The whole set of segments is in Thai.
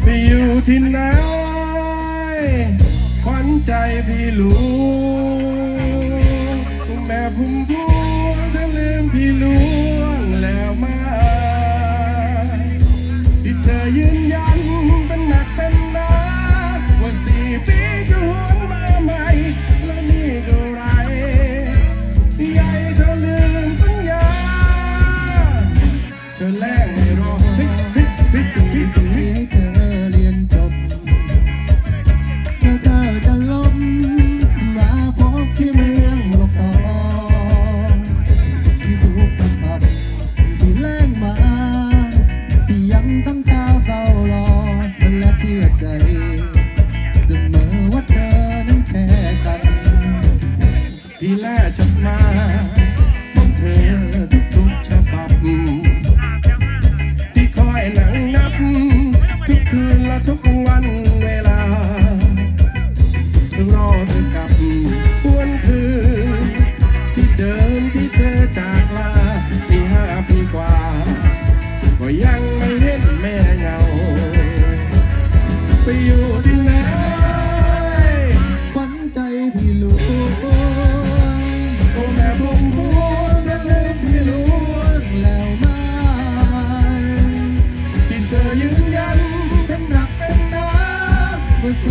ไปอยู่ที่ไหนขวัญใจพี่รู้ ใจ เสมอว่าเธอนั้นแค่กัน พี่แล่จดมาของเธอทุกๆฉบับ ที่คอยนั่งนับ ทุกคืนและทุกวันเวลา รอเธอกลับหวนคืนที่เดิที่เธอจากลาที่ห้าปีกว่า ก็ยัง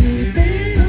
baby.